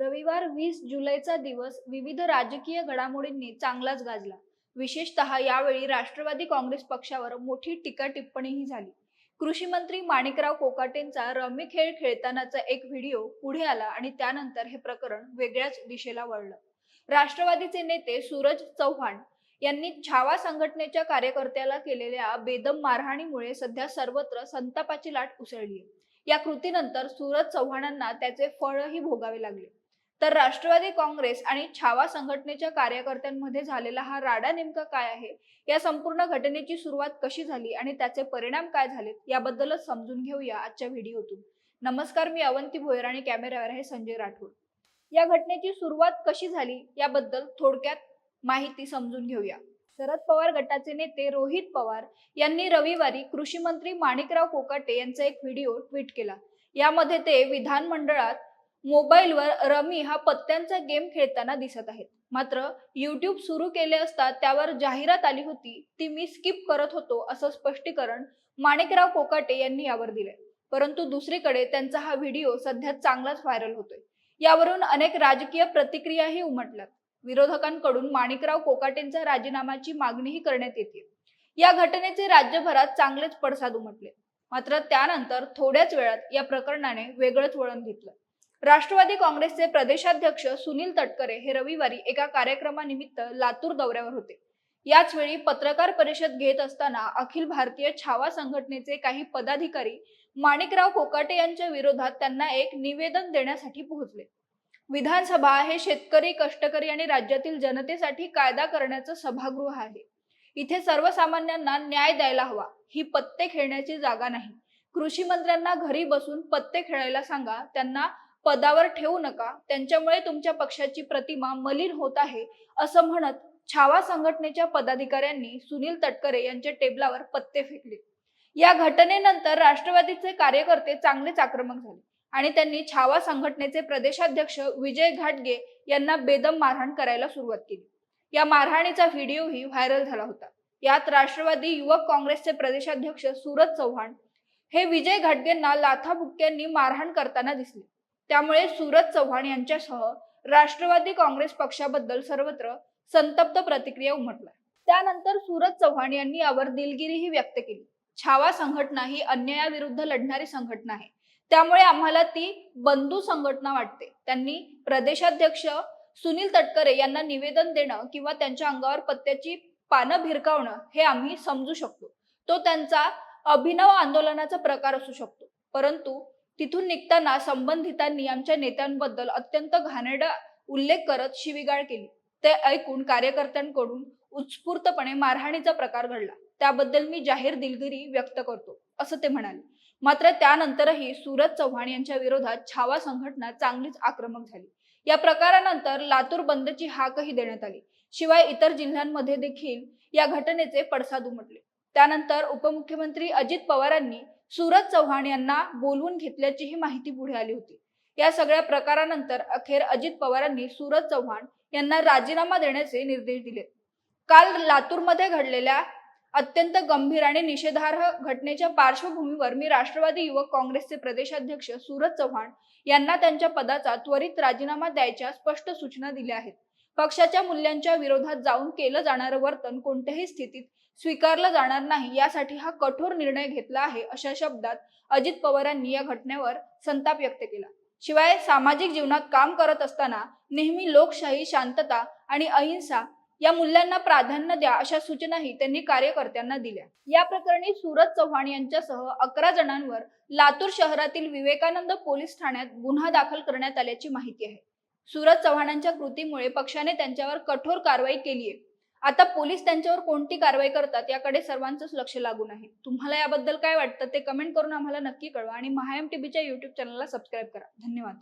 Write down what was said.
रविवार वीस जुलैचा दिवस विविध राजकीय घडामोडींनी चांगलाच गाजला. विशेषतः यावेळी राष्ट्रवादी काँग्रेस पक्षावर मोठी टीका टिप्पणीही झाली. कृषी मंत्री माणिकराव कोकाटेंचा रमी खेळ खेळतानाचा एक व्हिडिओ पुढे आला आणि त्यानंतर हे प्रकरण वेगळ्याच दिशेला वळलं. राष्ट्रवादीचे नेते सूरज चव्हाण यांनी छावा संघटनेच्या कार्यकर्त्याला केलेल्या बेदम मारहाणीमुळे सध्या सर्वत्र संतापाची लाट उसळली या कृतीनंतर सूरज चव्हाणांना त्याचे फळही भोगावे लागले. तर राष्ट्रवादी काँग्रेस आणि छावा संघटनेच्या कार्यकर्त्यांमध्ये झालेला हा राडा नेमका काय आहे? या संपूर्ण घटनेची सुरुवात कशी झाली आणि त्याचे परिणाम काय झालेत? याबद्दलच समजून घेऊया आजच्या व्हिडिओतून. नमस्कार मी अवंती भोयर आणि कॅमेऱ्यावर आहे संजय राठोड. या घटनेची सुरुवात कशी झाली याबद्दल थोडक्यात माहिती समजून घेऊया. शरद पवार गटाचे नेते रोहित पवार यांनी रविवारी कृषी मंत्री माणिकराव कोकाटे यांचा एक व्हिडिओ ट्विट केला. यामध्ये ते विधानमंडळात मोबाईलवर रमी हा पत्त्यांचा गेम खेळताना दिसत आहेत. मात्र युट्यूब सुरू केले असता त्यावर जाहिरात आली होती ती मी स्किप करत होतो असं स्पष्टीकरण माणिकराव कोकाटे यांनी यावर दिले परंतु दुसरीकडे त्यांचा हा व्हिडिओ सध्या चांगलाच व्हायरल होतोय. यावरून अनेक राजकीय प्रतिक्रियाही उमटल्यात. विरोधकांकडून माणिकराव कोकाटेंच्या राजीनामाची मागणीही करण्यात येते या घटनेचे राज्यभरात चांगलेच पडसाद उमटले. मात्र त्यानंतर थोड्याच वेळात या प्रकरणाने वेगळंच वळण घेतलं. राष्ट्रवादी काँग्रेसचे प्रदेशाध्यक्ष सुनील तटकरे हे रविवारी एका कार्यक्रमानिमित्त लातूर दौऱ्यावर होते. याच वेळी पत्रकार परिषद घेत असताना अखिल भारतीय छावा संघटनेचे काही पदाधिकारी माणिकराव कोकाटे यांच्या विरोधात त्यांना एक निवेदन देण्यासाठी पोहोचले. विधानसभा हे शेतकरी कष्टकरी आणि राज्यातील जनतेसाठी कायदा करण्याचं सभागृह आहे. इथे सर्वसामान्यांना न्याय द्यायला हवा ही पत्ते खेळण्याची जागा नाही. कृषी मंत्र्यांना घरी बसून पत्ते खेळायला सांगा त्यांना पदावर ठेवू नका. त्यांच्यामुळे तुमच्या पक्षाची प्रतिमा मलिन होत आहे असं म्हणत छावा संघटनेच्या पदाधिकाऱ्यांनी सुनील तटकरे यांच्या टेबलावर पत्ते फेकले. या घटनेनंतर राष्ट्रवादीचे कार्यकर्ते चांगलेच आक्रमक झाले आणि त्यांनी छावा संघटनेचे प्रदेशाध्यक्ष विजय घाटगे यांना बेदम मारहाण करायला सुरुवात केली. या मारहाणीचा व्हिडिओही व्हायरल झाला होता. यात राष्ट्रवादी युवक काँग्रेसचे प्रदेशाध्यक्ष सूरज चव्हाण हे विजय घाटगेंना लाथाबुक्क्यांनी मारहाण करताना दिसले. त्यामुळे सूरज चव्हाण यांच्यासह राष्ट्रवादी काँग्रेस पक्षाबद्दल सर्वत्र संतप्त प्रतिक्रिया उमटल्या. त्यानंतर सूरज चव्हाण यांनी यावर दिलगिरीही व्यक्त केली. छावा संघटना ही अन्यायाविरुद्ध लढणारी संघटना आहे. त्यामुळे आम्हाला ती बंधू संघटना वाटते. त्यांनी प्रदेशाध्यक्ष सुनील तटकरे यांना निवेदन देणं किंवा त्यांच्या अंगावर पत्त्याची पानं भिरकावणं हे आम्ही समजू शकतो. तो त्यांचा अभिनव आंदोलनाचा प्रकार असू शकतो. परंतु तिथून निघताना संबंधितांनी आमच्या नेत्यांबद्दल अत्यंत घाणेरडा उल्लेख करत शिवीगाळ केली. ते ऐकून कार्यकर्त्यांकडून उत्स्फूर्तपणे मारहाणीचा प्रकार घडला. त्याबद्दल मी जाहीर दिलगिरी व्यक्त करतो असं ते म्हणाले. मात्र त्यानंतरही सूरज चव्हाण यांच्या विरोधात छावा संघटना चांगलीच आक्रमक झाली. या प्रकारानंतर लातूर बंदची हाकही देण्यात आली. शिवाय इतर जिल्ह्यांमध्ये देखील या घटनेचे पडसाद उमटले. त्यानंतर उपमुख्यमंत्री अजित पवारांनी सूरज चव्हाण यांना बोलवून घेतल्याचीही माहिती पुढे आली होती. या सगळ्या प्रकारानंतर अखेर अजित पवारांनी सूरज चव्हाण यांना राजीनामा देण्याचे निर्देश दिले. काल लातूरमध्ये घडलेल्या अत्यंत गंभीर आणि निषेधार्ह घटनेच्या पार्श्वभूमीवर मी राष्ट्रवादी युवक काँग्रेसचे प्रदेशाध्यक्ष सूरज चव्हाण यांना त्यांच्या पदाचा त्वरित राजीनामा द्यायच्या स्पष्ट सूचना दिल्या आहेत. पक्षाच्या मूल्यांच्या विरोधात जाऊन केलं जाणारं वर्तन कोणत्याही स्थितीत स्वीकारलं जाणार नाही यासाठी हा कठोर निर्णय घेतला आहे अशा शब्दात अजित पवारांनी या घटनेवर संताप व्यक्त केला. शिवाय सामाजिक जीवनात काम करत असताना नेहमी लोकशाही शांतता आणि अहिंसा या मूल्यांना प्राधान्य द्या अशा सूचनाही त्यांनी कार्यकर्त्यांना दिल्या. या प्रकरणी सूरज चव्हाण यांच्यासह अकरा जणांवर लातूर शहरातील विवेकानंद पोलीस ठाण्यात गुन्हा दाखल करण्यात आल्याची माहिती आहे. सूरज चव्हाणांच्या कृतीमुळे पक्षाने त्यांच्यावर कठोर कारवाई केली आहे. आता पोलीस त्यांच्यावर कोणती कारवाई करतात याकडे सर्वांचंच लक्ष लागून आहे. तुम्हाला याबद्दल काय वाटतं ते कमेंट करून आम्हाला नक्की कळवा आणि महाएम टीव्हीच्या युट्यूब चॅनलला सबस्क्राईब करा. धन्यवाद.